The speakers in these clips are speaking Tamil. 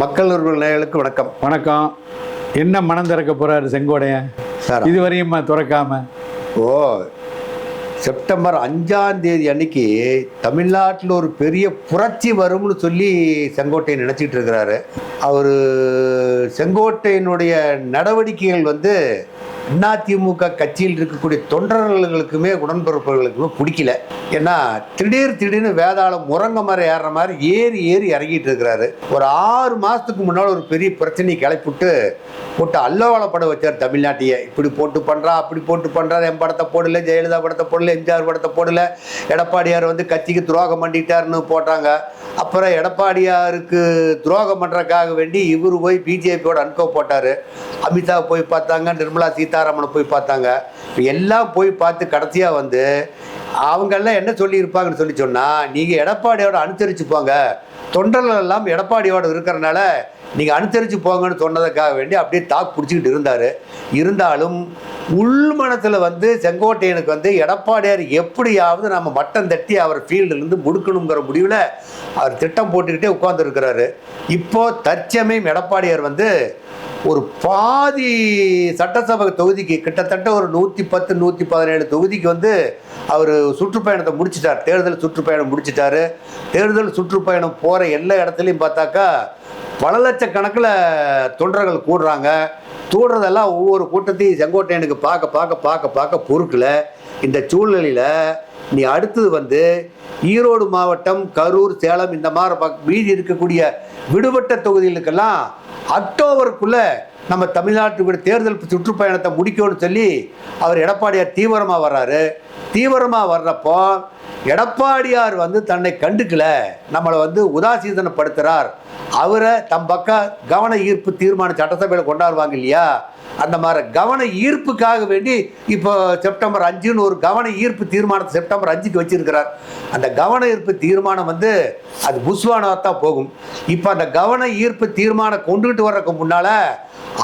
மக்கள் உறவுகள் நேயர்களுக்கு வணக்கம். வணக்கம். என்ன மனம் திறக்க போறாரு செங்கோடையன் இதுவரையும் திறக்காம? ஓ செப்டம்பர் அஞ்சாம் தேதி அன்னைக்கு தமிழ்நாட்டில் ஒரு பெரிய புரட்சி வரும்னு சொல்லி செங்கோட்டையன் நினச்சிட்டு இருக்கிறாரு. அவர் செங்கோட்டையனுடைய நடவடிக்கைகள் வந்து அதிமுக கட்சியில் இருக்கக்கூடிய தொண்டர்களுக்குமே உடன்பிறப்புகளுக்குமே பிடிக்கல. ஏன்னா திடீர் திடீர்னு வேதாளம் முரங்க மரம் ஏறுற மாதிரி ஏறி ஏறி இறங்கிட்டு இருக்கிறாரு. ஒரு ஆறு மாதத்துக்கு முன்னால் ஒரு பெரிய பிரச்சனையை கிளப்பிவிட்டு போட்டு அல்லவாளப்பட வச்சார் தமிழ்நாட்டையே. இப்படி போட்டு பண்ணுறா அப்படி போட்டு பண்ணுறாரு என் படத்தை போடல ஜெயலலிதா படத்தை போடல எம்ஜிஆர் படத்தை போடல எடப்பாடியார் வந்து கட்சிக்கு துரோகம் பண்ணிட்டாருன்னு போட்டாங்க. அப்புறம் எடப்பாடியாருக்கு துரோகம் பண்ணுறதுக்காக வேண்டி இவர் போய் பிஜேபியோட அன்கோ போட்டார். அமித்ஷா போய் பார்த்தாங்க நிர்மலா சீதா சீதாராமனை போய் பார்த்தாங்க. எல்லாம் போய் பார்த்து கடைசியாக வந்து அவங்கெல்லாம் என்ன சொல்லியிருப்பாங்கன்னு சொல்லி சொன்னால் நீங்கள் எடப்பாடியோட அனுசரிச்சுப்பாங்க. போங்க தொண்டர்கள் எல்லாம் எடப்பாடியோட இருக்கிறனால நீங்கள் அனுசரித்து போங்கன்னு சொன்னதுக்காக வேண்டி அப்படியே தாக்கு பிடிச்சிக்கிட்டு இருந்தார். இருந்தாலும் உள்மனத்தில் வந்து செங்கோட்டையனுக்கு வந்து எடப்பாடியார் எப்படியாவது நம்ம மட்டம் தட்டி அவர் ஃபீல்டுலேருந்து முடுக்கணுங்கிற முடிவில் அவர் திட்டம் போட்டுக்கிட்டே உட்காந்துருக்கிறாரு இப்போது தற்சமயம் எடப்பாடியார் வந்து ஒரு பாதி சட்டசபை தொகுதிக்கு கிட்டத்தட்ட ஒரு நூற்றி பத்து நூற்றி பதினேழு தொகுதிக்கு வந்து அவர் சுற்றுப்பயணத்தை முடிச்சிட்டார். தேர்தல் சுற்றுப்பயணம் முடிச்சிட்டாரு. தேர்தல் சுற்றுப்பயணம் போகிற எல்லா இடத்துலையும் பார்த்தாக்கா பல லட்சக்கணக்கில் தொண்டர்கள் கூடுறாங்க. தூடுறதெல்லாம் ஒவ்வொரு கூட்டத்தையும் செங்கோட்டையனுக்கு பார்க்க பார்க்க பார்க்க பார்க்க பொறுக்கல. இந்த சூழ்நிலையில் நீ அடுத்தது வந்து ஈரோடு மாவட்டம் கரூர் சேலம் இந்த மாதிரி பக் மீதி இருக்கக்கூடிய விடுபட்ட தொகுதிகளுக்கெல்லாம் அக்டோபருக்குள்ளே நம்ம தமிழ்நாட்டுக்கு தேர்தல் சுற்றுப்பயணத்தை முடிக்கணும்னு சொல்லி அவர் எடப்பாடியார் தீவிரமாக வர்றாரு. தீவிரமாக வர்றப்போ எடப்பாடியார் வந்து தன்னை கண்டுக்கல நம்மளை வந்து உதாசீதனப்படுத்துகிறார் அவரை தம் பக்கம் கவன ஈர்ப்பு தீர்மானம் சட்டசபையில் கொண்டாடுவாங்க இல்லையா? அந்த மாதிரி கவன ஈர்ப்புக்காக வேண்டி இப்போ செப்டம்பர் அஞ்சுன்னு ஒரு கவன ஈர்ப்பு தீர்மானத்தை செப்டம்பர் அஞ்சுக்கு வச்சிருக்கிறார். அந்த கவன ஈர்ப்பு தீர்மானம் வந்து அது புஸ்வானாக தான் போகும். இப்போ அந்த கவன ஈர்ப்பு தீர்மானம் கொண்டுகிட்டு வர்றதுக்கு முன்னால்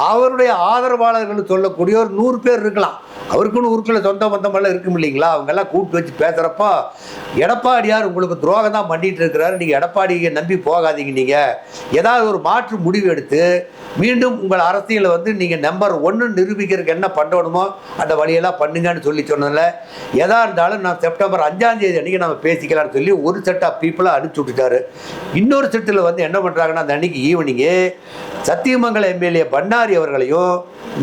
அவருடைய ஆதரவாளர்கள் சொல்லக்கூடிய ஒரு நூறு பேர் இருக்கலாம். அவருக்குன்னு ஊருக்குள்ள சொந்த பந்தமெல்லாம் இருக்கும் இல்லைங்களா? அவங்கெல்லாம் கூப்பிட்டு வச்சு பேசுகிறப்போ எடப்பாடியார் உங்களுக்கு துரோகம் தான் பண்ணிட்டு இருக்கிறாரு. நீங்கள் எடப்பாடியை நம்பி போகாதீங்க நீங்கள் ஏதாவது ஒரு மாற்று முடிவு எடுத்து மீண்டும் உங்கள் அரசியலில் வந்து நீங்கள் நம்பர் ஒன்று நிரூபிக்கிறதுக்கு என்ன பண்ணணுமோ அந்த வழியெல்லாம் பண்ணுங்கன்னு சொல்லி சொன்னதில்ல எதா இருந்தாலும் நான் செப்டம்பர் அஞ்சாம் தேதி அன்றைக்கி நம்ம பேசிக்கலாம்னு சொல்லி ஒரு செட் ஆஃப் பீப்புளை அனுப்பிச்சி விட்டுட்டாரு. இன்னொரு செட்டில் வந்து என்ன பண்ணுறாங்கன்னா அந்த அன்னைக்கு ஈவினிங்கு சத்தியமங்கலம் எம்எல்ஏ பண்ணாரி அவர்களையும்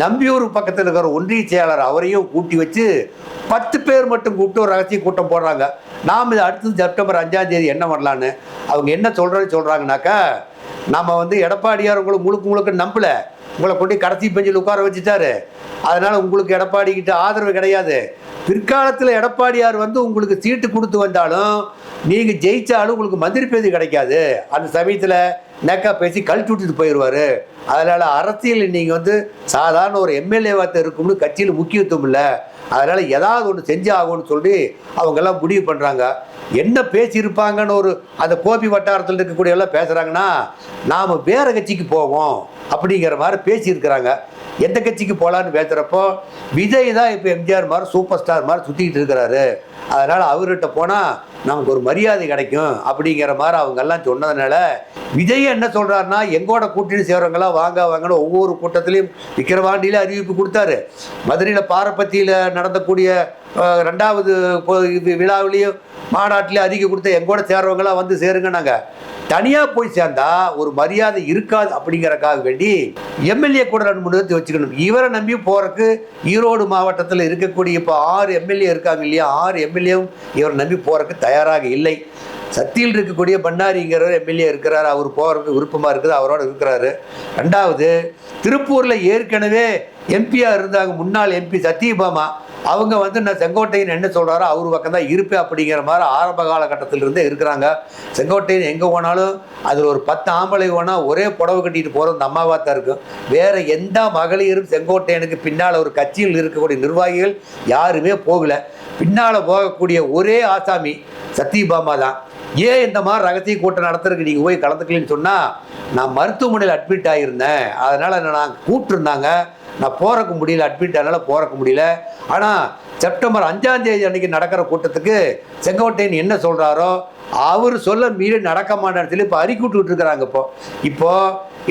நம்பியூர் பக்கத்தில் இருக்கிற ஒன்றிய செயலாளர் அவரையும் கூட்டி வச்சு பத்து பேர் மட்டும் கூப்பிட்டு ஒரு ரகசிய கூட்டம் போடுறாங்க. நாம் இது அடுத்தது செப்டம்பர் அஞ்சாம் தேதி என்ன பண்ணலான்னு அவங்க என்ன சொல்கிறேன்னு சொல்கிறாங்கனாக்கா நம்ம வந்து எடப்பாடியார் உங்களை முழுக்க முழுக்க நம்பல. உங்களை கொண்டு கடைசி பெஞ்சில் உட்கார வச்சுட்டாரு. அதனால் உங்களுக்கு எடப்பாடி கிட்ட ஆதரவு கிடையாது. பிற்காலத்தில் எடப்பாடியார் வந்து உங்களுக்கு சீட்டு கொடுத்து வந்தாலும் நீங்கள் ஜெயித்தாலும் உங்களுக்கு மந்திரி பேதி கிடைக்காது. அந்த சமயத்தில் நெக்கா பேசி கழிச்சு விட்டுட்டு போயிடுவார் அதனால் அரசியல் நீங்கள் வந்து சாதாரண ஒரு எம்எல்ஏ வார்த்தை இருக்கும்னு கட்சியில் முக்கியத்துவம் இல்லை. அதனால் ஏதாவது ஒன்று செஞ்சு ஆகும்னு சொல்லி அவங்கெல்லாம் முடிவு பண்ணுறாங்க என்ன பேசியிருப்பாங்கன்னு ஒரு அந்த கோபி வட்டாரத்தில் இருக்கக்கூடிய எல்லாம் பேசுகிறாங்கன்னா நாம் வேறு கட்சிக்கு போவோம் அப்படிங்கிற மாதிரி பேசியிருக்கிறாங்க. எந்த கட்சிக்கு போகலான்னு பேசுகிறப்போ விஜய் தான் இப்போ எம்ஜிஆர் மாதிரி சூப்பர் ஸ்டார் மாதிரி சுற்றிக்கிட்டு இருக்கிறாரு. அதனால் அவர்கிட்ட போனால் நமக்கு ஒரு மரியாதை கிடைக்கும் அப்படிங்கிற மாதிரி அவங்கெல்லாம் சொன்னதுனால விஜய் என்ன சொல்கிறாருன்னா எங்கோட கூட்டணி சேர்றவங்களாம் வாங்க வாங்கன்னு ஒவ்வொரு கூட்டத்திலையும் விக்கிரவாண்டியில் அறிவிப்பு கொடுத்தாரு. மதுரையில் பாரப்பத்தியில் நடந்தக்கூடிய ரெண்டாவது விழாவிலையும் மாநாட்டிலே அறிக்கை கொடுத்த எங்கூட சேர்றவங்களாம் வந்து சேருங்க நாங்கள் தனியாக போய் சேர்ந்தா ஒரு மரியாதை இருக்காது அப்படிங்கிறக்காக வேண்டி எம்எல்ஏ கூட ரெண்டு மூணு பேர்த்து வச்சுக்கணும். இவரை நம்பி போகிறக்கு ஈரோடு மாவட்டத்தில் இருக்கக்கூடிய இப்போ ஆறு எம்எல்ஏ இருக்காங்க இல்லையா? ஆறு எம்எல்ஏவும் இவரை நம்பி போகிறக்கு தயாராக இல்லை. சத்தியில் இருக்கக்கூடிய பண்ணாரிங்கிறவர் எம்எல்ஏ இருக்கிறார். அவர் போகிறதுக்கு விருப்பமாக இருக்குது. அவரோட இருக்கிறாரு. ரெண்டாவது திருப்பூரில் ஏற்கனவே எம்பியாக இருந்தாங்க. முன்னாள் எம்பி சத்யபாமா அவங்க வந்து நான் செங்கோட்டையன் என்ன சொல்கிறாரோ அவர் பக்கம் தான் இருப்பேன் அப்படிங்கிற மாதிரி ஆரம்ப காலகட்டத்திலிருந்தே இருக்கிறாங்க. செங்கோட்டையன் எங்கே போனாலும் அதில் ஒரு பத்து ஆம்பளை போனால் ஒரே புடவை கட்டிட்டு போகிறது அந்த அம்மாவாக தான் இருக்கும். வேறு எந்த மகளிரும் செங்கோட்டையனுக்கு பின்னால் ஒரு கட்சியில் இருக்கக்கூடிய நிர்வாகிகள் யாருமே போகலை. பின்னால் போகக்கூடிய ஒரே ஆசாமி சத்யபாமா தான். ஏன் இந்த மாதிரி ரகசிய கூட்டம் நடத்துறதுக்கு நீங்கள் போய் கலந்துக்கலன்னு சொன்னால் நான் மருத்துவமனையில் அட்மிட் ஆகியிருந்தேன் அதனால் என்ன நான் கூப்பிட்டுருந்தாங்க. நான் போறக்கு முடியல அட்மிட் அதனால் போறக்கு முடியல. ஆனால் செப்டம்பர் அஞ்சாம் தேதி அன்னைக்கு நடக்கிற கூட்டத்துக்கு செங்கோட்டையன் என்ன சொல்கிறாரோ அவர் சொல்ல மீறி நடக்க மாட்டேன்னு சொல்லி இப்போ அறிக்கூட்டு இருக்கிறாங்க இப்போ. இப்போ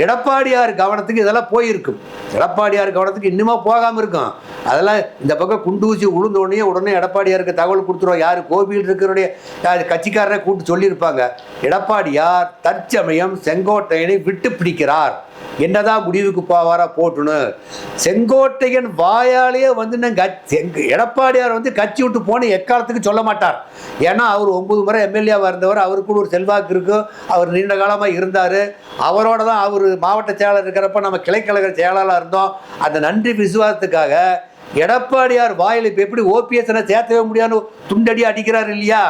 எடப்பாடியார் கவனத்துக்கு இதெல்லாம் போயிருக்கும். எடப்பாடியார் கவனத்துக்கு இன்னுமா போகாமல் இருக்கும். அதெல்லாம் இந்த பக்கம் குண்டூசி உளுந்த உடனே உடனே எடப்பாடியாருக்கு தகவல் கொடுத்துருவோம். யார் கோபியில் இருக்கிறோடைய கட்சிக்காரரை கூப்பிட்டு சொல்லியிருப்பாங்க. எடப்பாடியார் தற்சமயம் செங்கோட்டையனை விட்டு பிடிக்கிறார் என்னதான் முடிவுக்கு போவாரா போட்டுன்னு. செங்கோட்டையன் வாயாலேயே வந்து எடப்பாடியார் வந்து கட்சி விட்டு போன எக்காலத்துக்கு சொல்ல மாட்டார். ஏன்னா அவர் ஒன்பது முறை எம்எல்ஏவாக இருந்தவர் அவருக்கு ஒரு செல்வாக்கு இருக்கும் அவர் நீண்ட காலமாக இருந்தார். அவரோட தான் அவர் மாவட்ட செயலாளர் இருக்கிறப்ப நம்ம கிளைக்கழக செயலாளராக இருந்தோம். அந்த நன்றி விசுவாசத்துக்காக எடப்பாடியார் வாயில் இப்போ எப்படி ஓபிஎஸ்னா சேர்த்தவே முடியாது துண்டடி அடிக்கிறார் இல்லையா?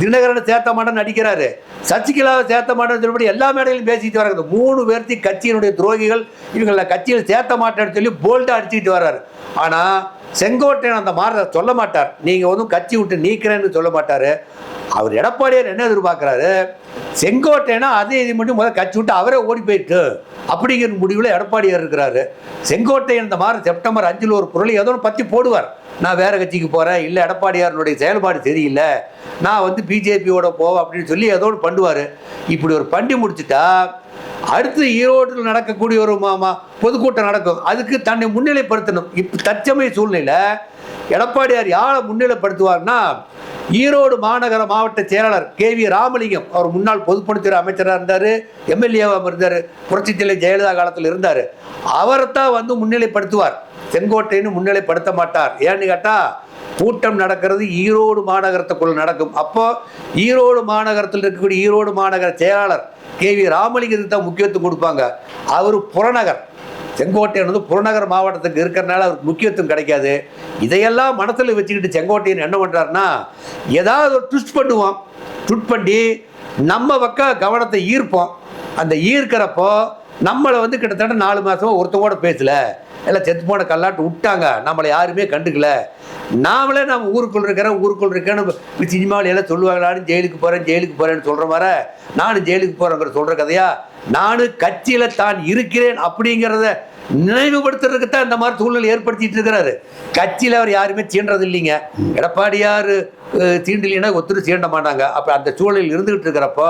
தினகரனை சேர்த்த மாட்டேன்னு நடிக்கிறாரு. சசிகலாவை சேர்த்த மாட்டேன்னு சொல்லி எல்லா மேடையிலும் பேசிட்டு வராங்க. மூணு பேர்த்தையும் கட்சியினுடைய துரோகிகள் இவங்களை கட்சியில் சேர்த்த மாட்டேன்னு சொல்லி போல்டாக அடிச்சுக்கிட்டு வர்றாரு ஆனால் செங்கோட்டையன் அந்த மாதிரி சொல்ல மாட்டார். நீங்கள் ஒன்றும் கட்சி விட்டு நீக்கிறேன்னு சொல்ல மாட்டார். அவர் எடப்பாடியார் என்ன எதிர்பார்க்குறாரு? செங்கோட்டையனா அதே இது மட்டும் முதல்ல கட்சி விட்டு அவரே ஓடி போயிட்டு அப்படிங்கிற முடிவில் எடப்பாடியார் இருக்கிறாரு. செங்கோட்டையன் இந்த மாதிரி செப்டம்பர் அஞ்சில் ஒரு பொருள் ஏதோ ஒன்று பற்றி போடுவார். நான் வேற கட்சிக்கு போகிறேன் இல்லை எடப்பாடியாருடைய செயல்பாடு சரியில்லை நான் வந்து பிஜேபியோட போவேன் அப்படின்னு சொல்லி ஏதோ ஒன்று பண்ணுவார். இப்படி ஒரு பண்டி முடிச்சுட்டா அடுத்து ஈரோட்டில் நடக்கக்கூடிய ஒரு மாமா பொதுக்கூட்டம் நடக்கும். அதுக்கு தன்னை முன்னிலைப்படுத்தணும். இப்போ தற்சமய சூழ்நிலை எடப்பாடியார் யாரை முன்னிலைப்படுத்துவார்னா ஈரோடு மாநகர மாவட்ட செயலாளர் கே வி ராமலிங்கம் அவர் முன்னாள் பொதுப்பணித்துறை அமைச்சராக இருந்தார் எம்எல்ஏவாக இருந்தார் புரட்சித்தலை ஜெயலலிதா காலத்தில் இருந்தார். அவரைத்தான் வந்து முன்னிலைப்படுத்துவார். செங்கோட்டைன்னு முன்னிலைப்படுத்த மாட்டார். ஏன்னு கேட்டால் கூட்டம் நடக்கிறது ஈரோடு மாநகரத்துக்குள்ள நடக்கும். அப்போ ஈரோடு மாநகரத்தில் இருக்கக்கூடிய ஈரோடு மாநகர செயலாளர் கே வி ராமலிங்கத்துக்கு தான் முக்கியத்துவம் கொடுப்பாங்க. அவர் புறநகர். செங்கோட்டையன் வந்து புறநகர் மாவட்டத்துக்கு இருக்கிறனால அவருக்கு முக்கியத்துவம் கிடைக்காது. இதையெல்லாம் மனசில் வச்சுக்கிட்டு செங்கோட்டையன் என்ன பண்ணுறாருன்னா ஏதாவது ஒரு ட்விஸ்ட் பண்ணுவோம் ட்விட் பண்ணி நம்ம பக்கம் கவனத்தை ஈர்ப்போம். அந்த ஈர்க்கிறப்போ நம்மளை வந்து கிட்டத்தட்ட நாலு மாதமாக ஒருத்தவோட கூட எல்லாம் செத்து போன கல்லாட்டு விட்டாங்க. நம்மளை யாருமே கண்டுக்கல. நாமளே நம்ம ஊருக்குள் இருக்கிறேன் ஊருக்குள் இருக்கேன்னு சினிமாவில் எல்லாம் சொல்லுவாங்க நானும் ஜெயிலுக்கு போகிறேன் ஜெயிலுக்கு போகிறேன்னு சொல்கிற மாதிரி நானும் ஜெயிலுக்கு போகிறேங்கிற சொல்கிற கதையா நானும் கட்சியில் தான் இருக்கிறேன் அப்படிங்கிறத நினைவுபடுத்துறதுக்கு தான் இந்த மாதிரி சூழ்நிலை ஏற்படுத்திட்டு இருக்கிறாரு. கட்சியில் அவர் யாருமே சீன்றது இல்லைங்க எடப்பாடியார் அஹ், சீண்டலினா ஒத்துரு சீண்ட மாட்டாங்க. அப்போ அந்த சூழலில் இருந்துகிட்டு இருக்கிறப்போ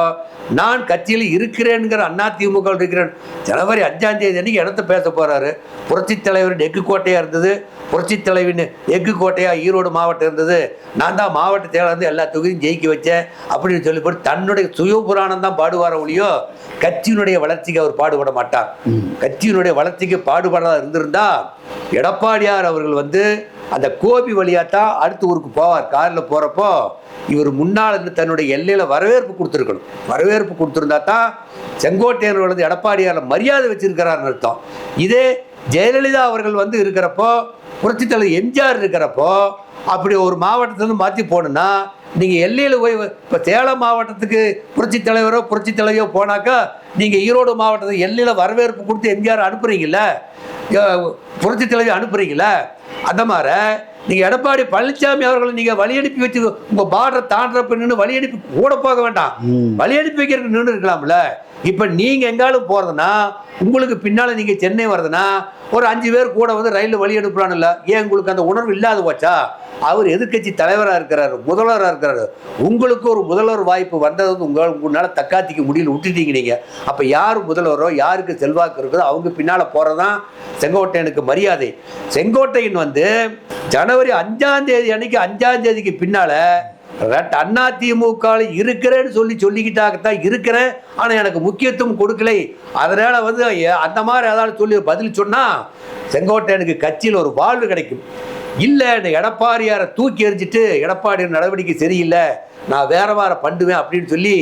நான் கட்சியில் இருக்கிறேங்கிற அண்ணா திமுக இருக்கிறேன். ஜனவரி அஞ்சாம் தேதி அன்னைக்கு இடத்த பேச போறாரு. புரட்சி தலைவர் எஃகு கோட்டையா இருந்தது. புரட்சி தலைவின் எஃகு கோட்டையா ஈரோடு மாவட்டம் இருந்தது. நான் தான் மாவட்ட செயலாளர் இருந்து எல்லா தொகுதியும் ஜெயிக்க வச்சேன். அப்படின்னு சொல்லி போட்டு தன்னுடைய சுய புராணம் தான் பாடுவார ஒழியோ கட்சியினுடைய வளர்ச்சிக்கு அவர் பாடுபட மாட்டார். கட்சியினுடைய வளர்ச்சிக்கு பாடுபடாத இருந்திருந்தா எடப்பாடியார் அவர்கள் வந்து அந்த கோபி வழியாக தான் அடுத்த ஊருக்கு போவார். காரில் போகிறப்போ இவர் முன்னால் இருந்து தன்னுடைய எல்லையில் வரவேற்பு கொடுத்துருக்கணும். வரவேற்பு கொடுத்துருந்தா தான் செங்கோட்டையன் வந்து எடப்பாடியால் மரியாதை வச்சிருக்கிறாருன்னு அர்த்தம். இதே ஜெயலலிதா அவர்கள் வந்து இருக்கிறப்போ புரட்சி தலைவர் எம்ஜிஆர் இருக்கிறப்போ அப்படி ஒரு மாவட்டத்திலேருந்து மாற்றி போகணுன்னா நீங்கள் எல்லையில் போய் இப்போ சேலம் மாவட்டத்துக்கு புரட்சி தலைவரோ புரட்சி தலைவியோ போனாக்கா நீங்கள் ஈரோடு மாவட்டத்துக்கு எல்லையில் வரவேற்பு கொடுத்து எம்ஜிஆர் அனுப்புறீங்கல்ல புரட்சி தலைவி அனுப்புறீங்கள அந்த மாதிரி நீங்கள் எடப்பாடி பழனிசாமி அவர்களை நீங்கள் வழி அனுப்பி வச்சு உங்கள் பார்டரை தாண்டப்ப நின்று வழி அனுப்பி கூட போக வேண்டாம். வழி அனுப்பி வைக்கிறதுக்கு நின்று இருக்கலாம்ல இப்போ நீங்கள் எங்காலும் போகிறதுனா உங்களுக்கு பின்னால் நீங்கள் சென்னை வர்றதுன்னா ஒரு அஞ்சு பேர் கூட வந்து ரயிலில் வழி அனுப்புறான்ல ஏன் உங்களுக்கு அந்த உணர்வு இல்லாத போச்சா? அவர் எதிர்க்கட்சி தலைவராக இருக்கிறாரு முதல்வராக இருக்கிறாரு. உங்களுக்கு ஒரு முதல்வர் வாய்ப்பு வந்தது வந்து உங்களால் உங்களால் தக்காத்திக்க முடியல விட்டுட்டீங்க நீங்கள் அப்போ யார் முதல்வரோ யாருக்கு செல்வாக்கு இருக்குதோ அவங்க பின்னால் போகிறதான் செங்கோட்டையனுக்கு மரியாதை. செங்கோட்டையன் வந்து ஜனவரி அஞ்சாம் தேதி அன்னைக்கு அஞ்சாம் தேதிக்கு பின்னால் அண்ணா திமுக இருக்கிறேன்னு சொல்லி சொல்லிக்கிட்டாக்கத்தான் இருக்கிறேன். ஆனால் எனக்கு முக்கியத்துவம் கொடுக்கலை. அதனால் வந்து அந்த மாதிரி ஏதாவது சொல்லி பதில் சொன்னால் செங்கோட்டையனுக்கு கட்சியில் ஒரு வாழ்வு கிடைக்கும். இல்லை இந்த எடப்பாடியாரை தூக்கி எறிஞ்சிட்டு எடப்பாடியார் நடவடிக்கை சரியில்லை. நான் வேற வேற பண்ணுவேன் அப்படின்னு சொல்லி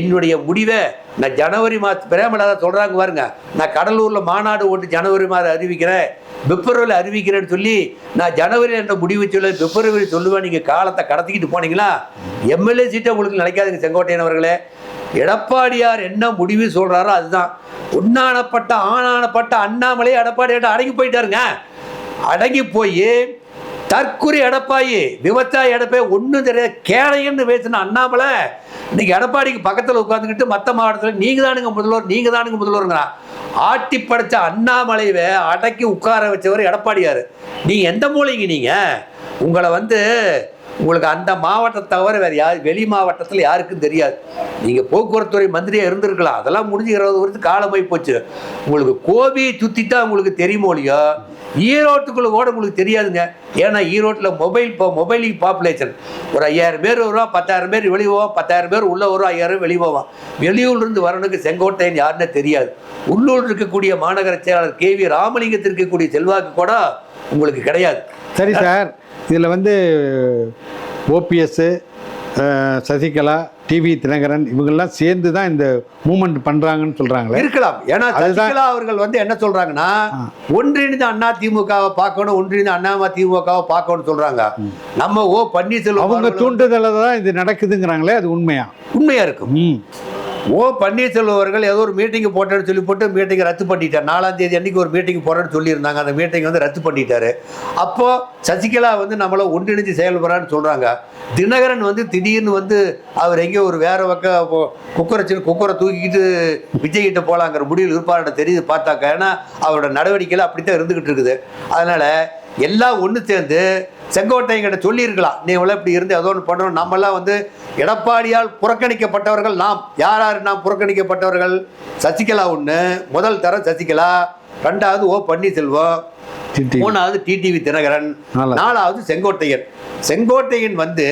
என்னுடைய முடிவை நான் ஜனவரி மாதம் பிரேமலாதான் சொல்கிறாங்க பாருங்க. நான் கடலூரில் மாநாடு ஓட்டு ஜனவரி மாதம் அறிவிக்கிறேன். பிப்ரவரியில் அறிவிக்கிறேன்னு சொல்லி நான் ஜனவரியில் என்ற முடிவு சொல்ல பிப்ரவரி சொல்லுவேன். நீங்கள் காலத்தை கடத்திக்கிட்டு போனீங்களா? எம்எல்ஏ சீட்டை உங்களுக்கு நினைக்காதுங்க செங்கோட்டையன் அவர்களே. எடப்பாடியார் என்ன முடிவு சொல்கிறாரோ அதுதான். உண்ணானப்பட்ட ஆணானப்பட்ட அண்ணாமலையே எடப்பாடியார்ட்ட அடங்கி போயிட்டாருங்க. அடங்கி போய் தற்குறி எடப்பாயி விவசாய எடப்பாய் ஒன்றும் தெரியாது. கேளையன்னு பேசின அண்ணாமலை இன்னைக்கு எடப்பாடிக்கு பக்கத்தில் உட்காந்துக்கிட்டு மற்ற மாவட்டத்தில் நீங்கள் தானுங்க முதல்வர் நீங்கள் தானுங்க முதல்வருங்கிறான். ஆட்டி படைச்ச அண்ணாமலைவை அடக்கி உட்கார வச்சவர் எடப்பாடியார். நீங்கள் எந்த மூலைங்க நீங்கள் உங்களை வந்து உங்களுக்கு அந்த மாவட்டத்தை தவிர வேறு யார் வெளி மாவட்டத்தில் யாருக்கும் தெரியாது. நீங்கள் போக்குவரத்துறை மந்திரியாக இருந்திருக்கலாம். அதெல்லாம் முடிஞ்சு இருபது வருஷத்துக்கு காலமாகி போச்சு. உங்களுக்கு கோபியை சுற்றி தான் உங்களுக்கு தெரியுமோ இல்லையோ? ஈரோட்டுக்குள்ளே கூட உங்களுக்கு தெரியாதுங்க. ஏன்னா ஈரோட்டில் மொபைல் இப்போ மொபைலிங் பாப்புலேஷன் ஒரு ஐயாயிரம் பேர் வருவா பத்தாயிரம் பேர் வெளியே போவோம் பத்தாயிரம் பேர் உள்ளே வரும் ஐயாயிரம் வெளியே போவான் வெளியூர்லேருந்து வரணுக்கு செங்கோட்டையன் யாருன்னே தெரியாது. உள்ளூர் இருக்கக்கூடிய மாநகர செயலாளர் கே வி ராமலிங்கத்தில் இருக்கக்கூடிய செல்வாக்கு கூட உங்களுக்கு கிடையாது. சரி சார். இதில் வந்து ஓபிஎஸ்ஸு சசிகலா டிவி தினகரன் இவங்கெல்லாம் சேர்ந்து தான் இந்த மூமெண்ட் பண்ணுறாங்கன்னு சொல்கிறாங்களே இருக்கலாம். ஏன்னா. சசிகலா அவர்கள் வந்து என்ன சொல்றாங்கன்னா ஒன்றிணைந்து அண்ணா திமுகவை பார்க்கணும் ஒன்றிணைந்து அண்ணாம திமுகவை பார்க்கணும்னு சொல்றாங்க. நம்ம ஓ பன்னீர்செல்வம் அவங்க தூண்டுதல தான் இது நடக்குதுங்கிறாங்களே அது உண்மையா? உண்மையா இருக்கும். ம். ஓ பன்னீர்செல்வம் அவர்கள் ஏதோ ஒரு மீட்டிங் போட்டேன்னு சொல்லி போட்டு மீட்டிங்கை ரத்து பண்ணிட்டார். நாலாம் தேதி அன்னைக்கு ஒரு மீட்டிங் போடுறேன்னு சொல்லியிருந்தாங்க. அந்த மீட்டிங் வந்து ரத்து பண்ணிட்டாரு. அப்போ சசிகலா வந்து நம்மளை ஒன்றிணைஞ்சு செயல்படுறான்னு சொல்றாங்க. தினகரன் வந்து திடீர்னு வந்து அவர் எங்கேயோ ஒரு வேற பக்கம் குக்கரை சின்ன குக்கரை தூக்கிக்கிட்டு விஜய் போகலாங்கிற போலாங்கிற முடிவில் இருப்பார்னு தெரியுது பார்த்தாக்க. ஏன்னா அவரோட நடவடிக்கையில் அப்படித்தான் இருந்துகிட்டு இருக்குது. அதனால எல்லாம் ஒன்று சேர்ந்து செங்கோட்டையங்கிட்ட சொல்லியிருக்கலாம். நீ இவ்வளோ இப்படி இருந்து ஏதோ ஒன்று பண்ணுறோம் நம்மெல்லாம் வந்து எடப்பாடியால் புறக்கணிக்கப்பட்டவர்கள் நாம். யார் யார் நாம் புறக்கணிக்கப்பட்டவர்கள்? சசிகலா ஒன்று முதல் தரம் சசிகலா. ரெண்டாவது ஓ பன்னீர்செல்வம். மூணாவது டிடிவி தினகரன். நாலாவது. செங்கோட்டையன். செங்கோட்டையன் வந்து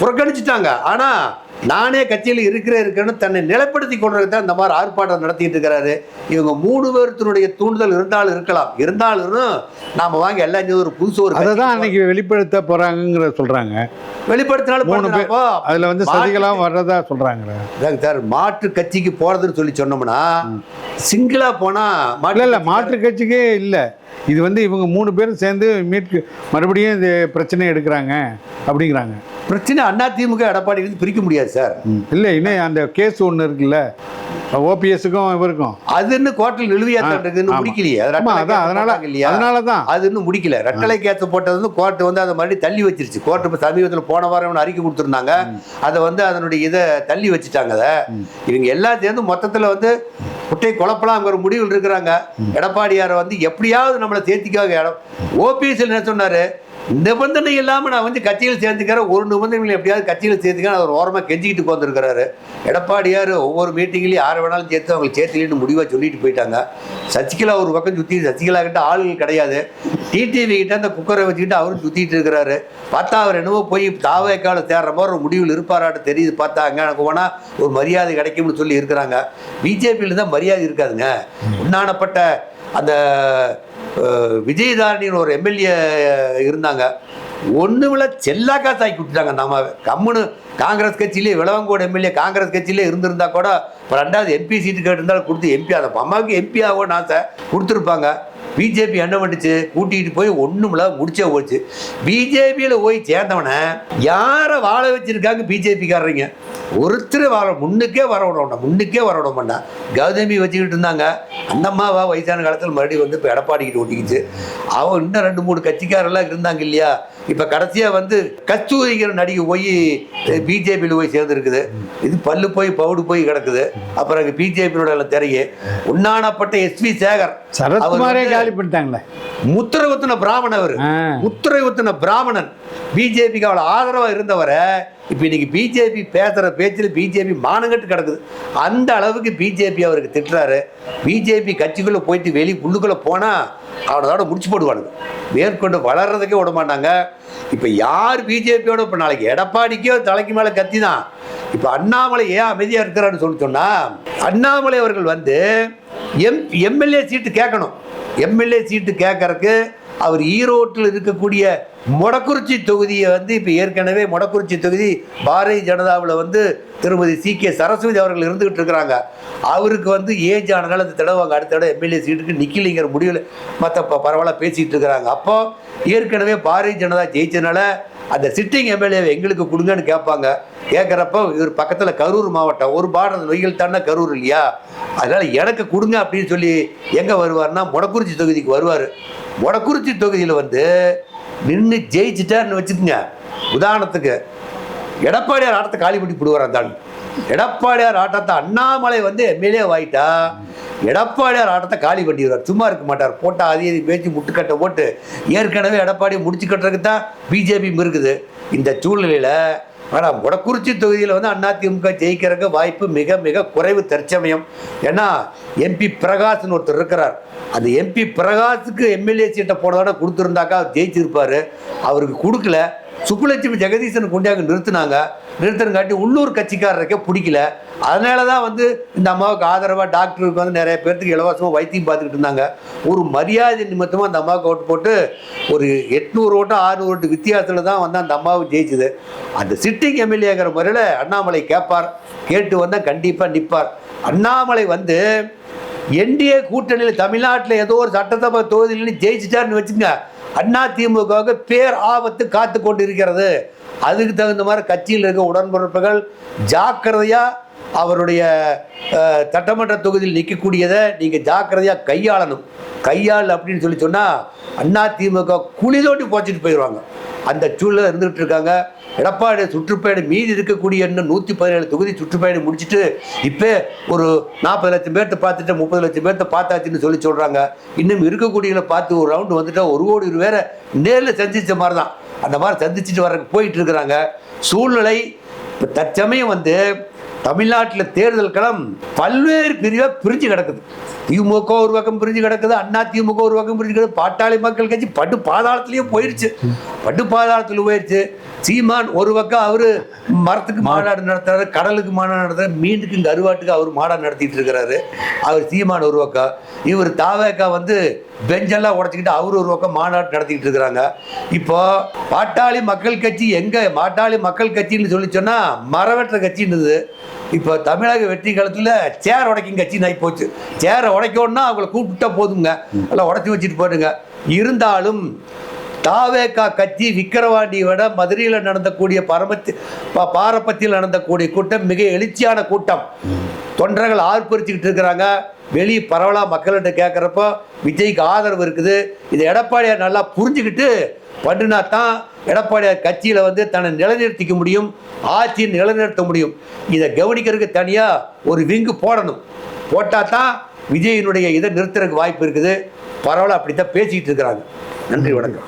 புறக்கணிச்சுட்டாங்க. ஆனா நானே கட்சியில் இருக்கிற இருக்கேன்னு தன்னை நிலைப்படுத்தி கொண்டதுக்கு தான் இந்த மாதிரி ஆர்ப்பாட்டம் நடத்திட்டு இருக்கிறாரு. இவங்க மூணு பேர்த்தினுடைய தூண்டுதல் இருந்தாலும் இருக்கலாம். இருந்தாலும் நாம வாங்கி சேர்ந்து ஒரு புதுசு ஒரு அதை தான் அன்னைக்கு வெளிப்படுத்த போகிறாங்கங்கிற சொல்கிறாங்க வெளிப்படுத்தினாலும் மூணு பேர் அதில் வந்து சசிகலாவும் வர்றதா சொல்கிறாங்க அதாங்க சார் மாற்று கட்சிக்கு போறதுன்னு சொல்லி சொன்னோம்னா சிங்கிளா போனா இல்லை மாற்று கட்சிக்கே இல்லை. இது வந்து இவங்க மூணு பேரும் சேர்ந்து மீட்கு மறுபடியும் இந்த பிரச்சனை எடுக்கிறாங்க அப்படிங்கிறாங்க. பிரச்சனை அண்ணா திமுக எடப்பாடி இருந்து பிரிக்க முடியாது சார். இல்லை இன்னும் அந்த கேஸ் ஒன்று இருக்குல்ல. ஓபிஎஸ்க்கும் இவருக்கும். அது இன்னும் கோர்ட்டில் நிலுவையாத்தான் இருக்கு இன்னும் ஆமா. முடிக்கலையே. அதனால இல்லையா? அதனால தான் அது இன்னும் முடிக்கல. ரெட்டலை கேஸ் போட்டது வந்து கோர்ட் வந்து அதை மறுபடியும் தள்ளி வச்சிருச்சு. கோர்ட் இப்போ சமீபத்தில் போன வாரம் அறிக்கை கொடுத்துருந்தாங்க. அதை வந்து அதனுடைய இதை தள்ளி வச்சுட்டாங்க அதை. இவங்க எல்லாம் சேர்ந்து மொத்தத்தில் வந்து குட்டை குழப்பலாங்கிற முடிவில் இருக்கிறாங்க. எடப்பாடியாரை வந்து எப்படியாவது நம்மளை சேர்த்திக்காக இடம். ஓபிஎஸ்ல என்ன சொன்னாரு? நிபந்தனை இல்லாமல் நான் வந்து கட்சியில் சேர்ந்துக்கிறேன் ஒரு நிபந்தனை எப்படியாவது கட்சியில் சேர்த்துக்கிறேன் அவர் ஓரமாக கெஞ்சிக்கிட்டு உட்காந்துருக்கிறாரு எடப்பாடியார் ஒவ்வொரு மீட்டிங்லையும் யாரை வேணாலும் சேர்த்து அவங்களுக்கு சேர்த்துலின்னு முடிவாக சொல்லிட்டு போயிட்டாங்க. சசிகலா ஒரு பக்கம் சுற்றி சசிகலா கிட்ட ஆளுகள் கிடையாது. டிடிவி கிட்ட அந்த குக்கரை வச்சுக்கிட்டு அவரும் சுற்றிட்டு இருக்கிறாரு. பார்த்தா அவர் என்னவோ போய் தாவேக்கால தேடுற மாதிரி ஒரு முடிவில் இருப்பாராட்டு தெரியுது பார்த்தா. அங்கே எனக்கு போனால் ஒரு மரியாதை கிடைக்கும்னு சொல்லி இருக்கிறாங்க. பிஜேபியில் தான் மரியாதை இருக்காதுங்க. உண்ணானப்பட்ட அந்த விஜயதாரணின்னு ஒரு எம்எல்ஏ இருந்தாங்க. ஒன்றுமில்ல செல்லாக்கா தாக்கி விட்டுட்டாங்க நம்ம கம்முன்னு காங்கிரஸ் கட்சியிலே விளவங்கோடு எம்எல்ஏ காங்கிரஸ் கட்சியிலே இருந்திருந்தா கூட இப்போ ரெண்டாவது எம்பி சீட்டு கேட்டிருந்தாலும் கொடுத்து எம்பி அதை அம்மாவுக்கு எம்பி ஆகணும்னு ஆசை கொடுத்துருப்பாங்க. பிஜேபி என்ன பண்ணுச்சு கூட்டிகிட்டு போய் ஒன்றுமில்ல முடிச்சே போச்சு. பிஜேபியில் போய் சேர்ந்தவனை யாரை வாழ வச்சிருக்காங்க பிஜேபிக்காரங்க? ஒருத்தர் வர முன்னுக்கே வர விட மாட்டான் முன்னுக்கே வர விட மாட்டான் கௌதமி வச்சுக்கிட்டு இருந்தாங்க. அந்த அம்மாவா வயசான காலத்தில் மறுபடியும் வந்து இப்போ எடப்பாடிக்கிட்டு ஒட்டிக்கிச்சு. அவன் இன்னும் ரெண்டு மூணு கட்சிக்காரெல்லாம் இருந்தாங்க இல்லையா? இப்போ கடைசியாக வந்து கஸ்தூரிங்கிற நடிகை போய் பிஜேபியில் போய் சேர்ந்துருக்குது. இது பல்லு போய் பவுடு போய் கிடக்குது. அப்புறம் பிஜேபியோட திரையே. உண்ணானப்பட்ட எஸ்வி சேகர். சரத்குமாரே வந்து- காலி பண்ணிட்டாங்களே. முத்திரை குத்தின பிராமணன் அவர். முத்திரை பிராமணன். பிஜேபிக்கு அவ்வளோ ஆதரவாக இருந்தவரை இப்போ இன்னைக்கு பிஜேபி பேசுகிற பேச்சில் பிஜேபி மானங்கட்டு கிடக்குது. அந்த அளவுக்கு பிஜேபி அவருக்கு திட்டுறாரு. பிஜேபி கட்சிக்குள்ளே போயிட்டு வெளி உள்ளுக்குள்ளே போனால் அவனோட முடிச்சு போடுவானுங்க. மேற்கொண்டு வளர்றதுக்கே விட மாட்டாங்க. இப்போ யார் பிஜேபியோட இப்போ நாளைக்கு எடப்பாடிக்கோ தலைக்கு மேலே கத்தி தான் இப்போ அண்ணாமலை ஏன் அமைதியாக இருக்கிறான்னு சொல்லி சொன்னால் அண்ணாமலை அவர்கள் வந்து எம் எம்எல்ஏ சீட்டு கேட்கணும். எம்எல்ஏ சீட்டு கேட்கறக்கு அவர் ஈரோட்டில் இருக்கக்கூடிய மொடக்குறிச்சி தொகுதியை வந்து இப்போ ஏற்கனவே மொடக்குறிச்சி தொகுதி பாரதிய ஜனதாவில் வந்து திருமதி சி கே சரஸ்வதி அவர்கள் இருந்துகிட்டு இருக்கிறாங்க. அவருக்கு வந்து ஏஜ் ஆனதால் அந்த தடவை அவங்க அடுத்த தடவை எம்எல்ஏ சீட்டுக்கு நிக்கலிங்கிற முடிவில் மற்ற ப பரவாயில்ல பேசிகிட்டு இருக்கிறாங்க. அப்போ ஏற்கனவே பாரதிய ஜனதா ஜெயிச்சனால அந்த சிட்டிங் எம்எல்ஏவை எங்களுக்கு கொடுங்கன்னு கேட்பாங்க. கேட்குறப்ப இவர் பக்கத்தில் கரூர் மாவட்டம் ஒரு பாடல் நொய்கள் தானே கரூர் இல்லையா? அதனால் எனக்கு கொடுங்க அப்படின்னு சொல்லி எங்கே வருவார்னா மொடக்குறிச்சி தொகுதிக்கு வருவார். மொடக்குறிச்சி தொகுதியில் வந்து நின்று ஜெயிச்சிட்டாருன்னு வச்சுக்கோங்க. உதாரணத்துக்கு எடப்பாடியார் ஆட்டத்தை காலி பண்ணி போடுவார் அந்த எடப்பாடியார் ஆட்டத்தை அண்ணாமலை வந்து எம்எல்ஏ ஆயிட்டா எடப்பாடியார் ஆட்டத்தை காலி பண்ணிடுவார் சும்மா இருக்க மாட்டார். போட்டால் அதே இது பேச்சு முட்டுக்கட்டை போட்டு ஏற்கனவே எடப்பாடி முடிச்சு கட்டுறதுக்கு தான் பிஜேபி இருக்குது. இந்த சூழ்நிலையில் ஆனால் முடக்குறிச்சி தொகுதியில் வந்து அதிமுக ஜெயிக்கிறதுக்கு வாய்ப்பு மிக மிக குறைவு தற்சமயம். ஏன்னா எம்பி பிரகாஷ்னு ஒருத்தர் இருக்கிறார். அந்த எம்பி பிரகாஷுக்கு எம்எல்ஏ சீட்டை போனதோட கொடுத்துருந்தாக்கா அவர் ஜெயிச்சிருப்பார். அவருக்கு கொடுக்கல. சுப்புலட்சுமி ஜெகதீசன் கொண்டாங்க நிறுத்தினாங்க. நிறுத்தினங்காட்டி உள்ளூர் கட்சிக்காரருக்கே பிடிக்கல. அதனால தான் வந்து இந்த அம்மாவுக்கு ஆதரவாக டாக்டருக்கு வந்து நிறைய பேர்த்துக்கு இலவசமாக வைத்தியம் பார்த்துக்கிட்டு இருந்தாங்க. ஒரு மரியாதை நிமித்தமாக அந்த அம்மாவுக்கு ஓட்டு போட்டு ஒரு எட்நூறு ஓட்டம் ஆறுநூறு ஓட்டு வித்தியாசத்தில் தான் வந்து அந்த அம்மாவும் ஜெயிச்சுது. அந்த சிட்டிங் எம்எல்ஏங்கிற முறையில் அண்ணாமலை கேட்பார். கேட்டு வந்தால் கண்டிப்பாக நிற்பார் அண்ணாமலை வந்து என்டிஏ கூட்டணியில் தமிழ்நாட்டில் ஏதோ ஒரு சட்டசபை தொகுதியில் ஜெயிச்சிட்டாருன்னு வச்சுங்க அண்ணா திமுகவுக்கு பேர் ஆபத்து காத்து கொண்டு இருக்கிறது அதுக்கு தகுந்த மாதிரி கட்சியில் இருக்க உடன்பிறப்புகள் ஜாக்கிரதையாக அவருடைய சட்டமன்ற தொகுதியில் நிற்கக்கூடியதை நீங்கள் ஜாக்கிரதையாக கையாளணும். கையாள் அப்படின்னு சொல்லி சொன்னால் அண்ணா திமுக குழி தோண்டி போச்சுட்டு போயிடுவாங்க. அந்த சூழலில் இருந்துகிட்டு இருக்காங்க. எடப்பாடி சுற்றுப்பயணம் மீதி இருக்கக்கூடிய இன்னும் நூற்றி பதினேழு தொகுதி சுற்றுப்பயணம் முடிச்சுட்டு இப்போ ஒரு நாற்பது லட்சம் பேர்த்த பார்த்துட்டு முப்பது லட்சம் பேர்த்த பார்த்தாச்சுன்னு சொல்லி சொல்கிறாங்க இன்னும் இருக்கக்கூடியவங்களை பார்த்து ஒரு ரவுண்டு வந்துட்டா ஒரு கோடி பேரை நேரில் சந்திச்ச மாதிரி தான் அந்த மாதிரி சந்திச்சுட்டு வர போயிட்டு இருக்கிறாங்க. சூழ்நிலை இப்போ தற்சமயம் வந்து தமிழ்நாட்டில் தேர்தல் களம் பல்வேறு பிரிவாக பிரிஞ்சு கிடக்குது. திமுக ஒரு பக்கம் பிரிஞ்சு கிடக்குது அண்ணா திமுக ஒரு பக்கம் பிரிஞ்சு கிடக்குது பாட்டாளி மக்கள் கட்சி பட்டு பாதாளத்திலேயே போயிடுச்சு பட்டு பாதாளத்தில் போயிடுச்சு சீமான் ஒரு பக்கம் அவரு மரத்துக்கு மாநாடு நடத்துறாரு கடலுக்கு மாநாடு நடத்துறாரு மீனுக்கு இங்கே அருவாட்டுக்கு அவர் மாநாடு நடத்திட்டு இருக்கிறாரு. அவர் சீமான் ஒரு பக்கம். இவர் தாவேக்கா வந்து பெஞ்செல்லாம் உடச்சிக்கிட்டு அவர் ஒரு பக்கம் மாநாடு நடத்திக்கிட்டு இருக்கிறாங்க. இப்போ பாட்டாளி மக்கள் கட்சி எங்க? பாட்டாளி மக்கள் கட்சின்னு சொல்லி சொன்னா மரவெற்ற கட்சின்னுது. இப்போ தமிழக வெற்றி காலத்தில் சேர் உடைக்கும் கட்சின்னு ஆகி போச்சு. சேரை உடைக்கணும்னா அவங்கள கூப்பிட்டா போதுங்க. எல்லாம் உடச்சி வச்சுட்டு போயிடுங்க. இருந்தாலும் தாவேக்கா கட்சி விக்கிரவாண்டியை விட மதுரையில் நடந்தக்கூடிய பரமத்தி பா- பாரப்பத்தியில் நடந்தக்கூடிய கூட்டம் மிக எழுச்சியான கூட்டம். தொண்டர்கள் ஆர்ப்பரிச்சுக்கிட்டு இருக்கிறாங்க. வெளியே பரவலாக மக்கள்கிட்ட கேட்குறப்போ விஜய்க்கு ஆதரவு இருக்குது. இது எடப்பாடியார் நல்லா புரிஞ்சுக்கிட்டு பண்ணினா தான் எடப்பாடியார் கட்சியில் வந்து தன்னை நிலைநிறுத்திக்க முடியும் ஆட்சியை நிலைநிறுத்த முடியும். இதை கவனிக்கிறதுக்கு தனியாக ஒரு விங்கு போடணும். போட்டால் தான் விஜயினுடைய இதை நிறுத்துறதுக்கு வாய்ப்பு இருக்குது. பரவாயில்ல அப்படி தான் பேசிக்கிட்டு இருக்கிறாங்க. நன்றி வணக்கம்.